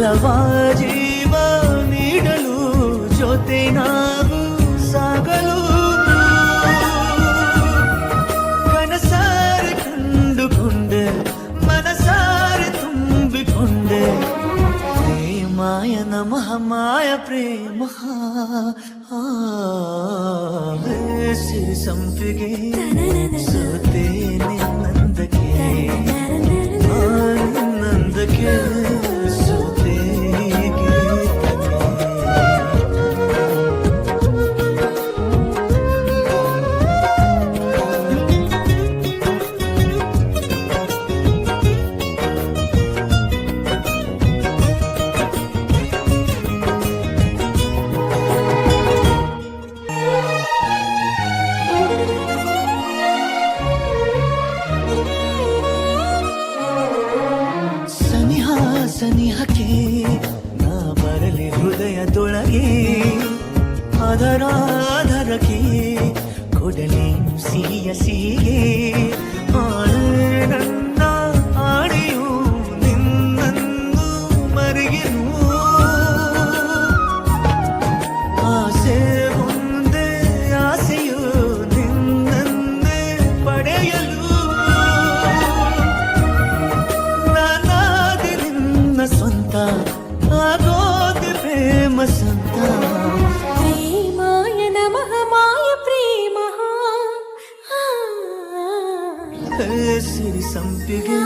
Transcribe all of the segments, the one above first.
ಅಲ್ಲವಾ ಜೀವ ನೀಡಲು ಜೊತೆ ನಾವು ಸಾಗಲು ಕನಸಾರೆ ಕಂಡುಕೊಂಡೆ ಮನಸಾರೆ ತುಂಬಿಕೊಂಡೆ ಪ್ರೇಮಾಯ ನಮಃ ಮಾಯ ಪ್ರೇಮ ಆ, ಸಿರಿ ಸಂಪಿಗೆ ಸೋತೆ ನಿನ್ನಂದಕ್ಕೆ ಆನಂದಕ್ಕೆ ಹೃದಯದೊಳಗೆ ಅದರ ಅದರಕ್ಕೆ ಕೊಡಲಿ ಸಿಹಿಯ ಸಿಹಿಗೆ begin.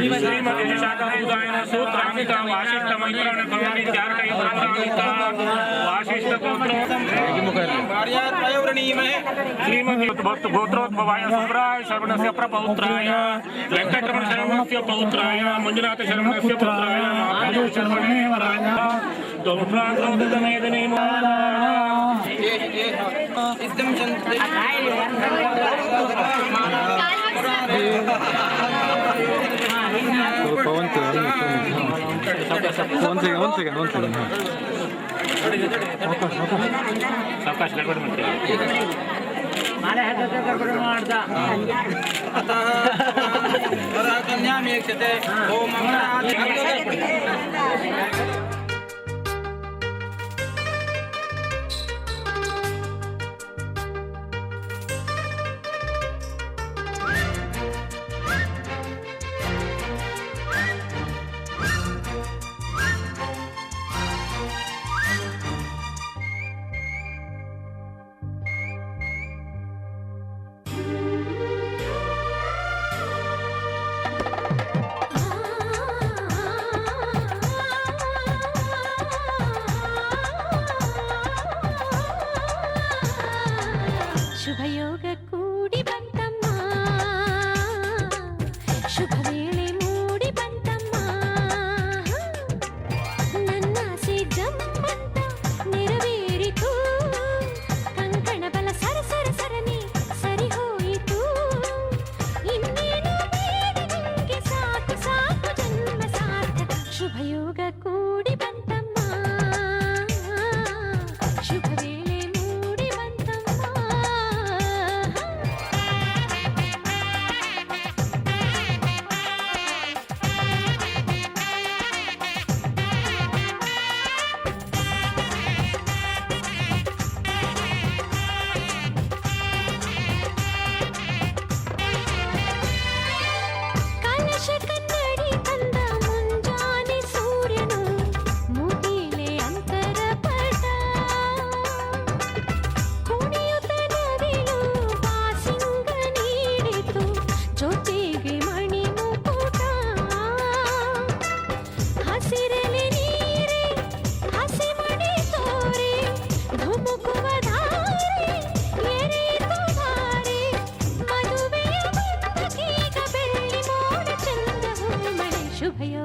શ્રીમતી શાકાભૂતાયનો સૂત્ર અમિતા વાસિષ્ઠ મૈત્રણ કમાણી ચાર કઈ પ્રાંત અમિતા વાસિષ્ઠ ગોત્ર શ્રીમતી ભક્ત ગોત્રોદ્ભવાય શુભ્રાય શરવણસ્ય પ્રપૌત્રાય વેંકટરમણ શરવણસ્ય પૌત્રાય મંજુનાથ શરવણસ્ય પુત્રાય માધુ શરવણે વરાય દૌર્ભાગ્રોદનેદને મારા ઇદમ જંત ಒಂದು ಸೆಕೆಂಡ್ ಒಂದು ಸೆಕೆಂಡ್ ಒಂದು ಸೆಕೆಂಡ್ ಅವಕಾಶ ಅವಕಾಶ ಗಡ್ಬಡಿ ಮಾಡ್ದ ಕನ್ಯಾಮಿ ಯಕ್ಷತೆ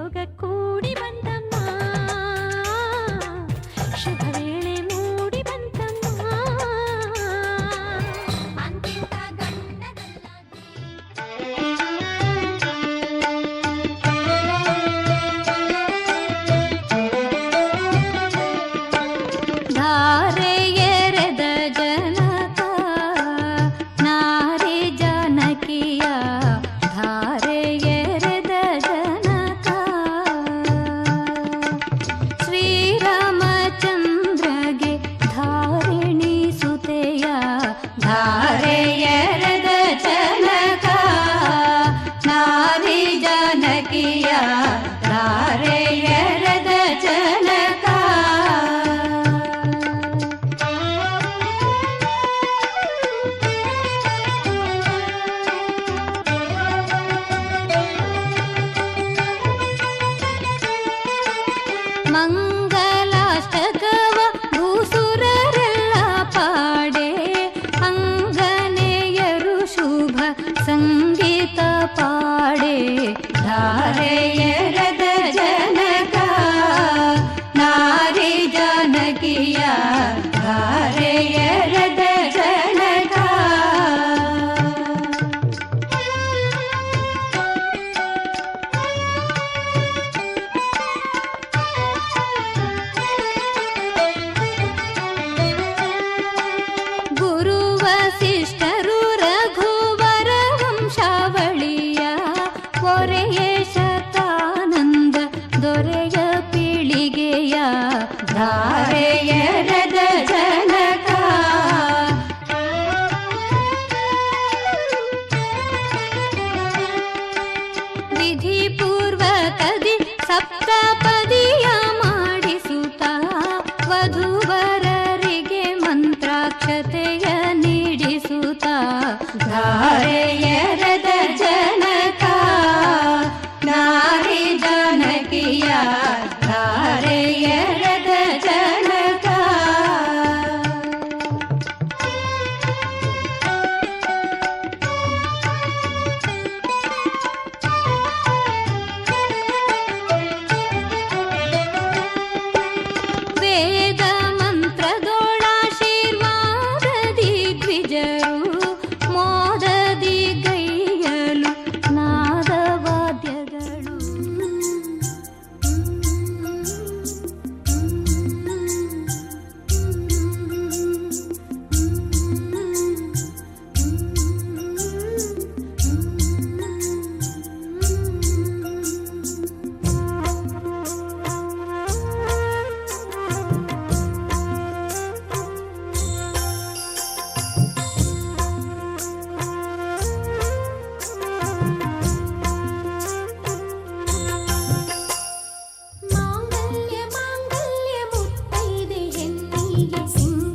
போக கூடி வந்தம்மா. சுப సింగ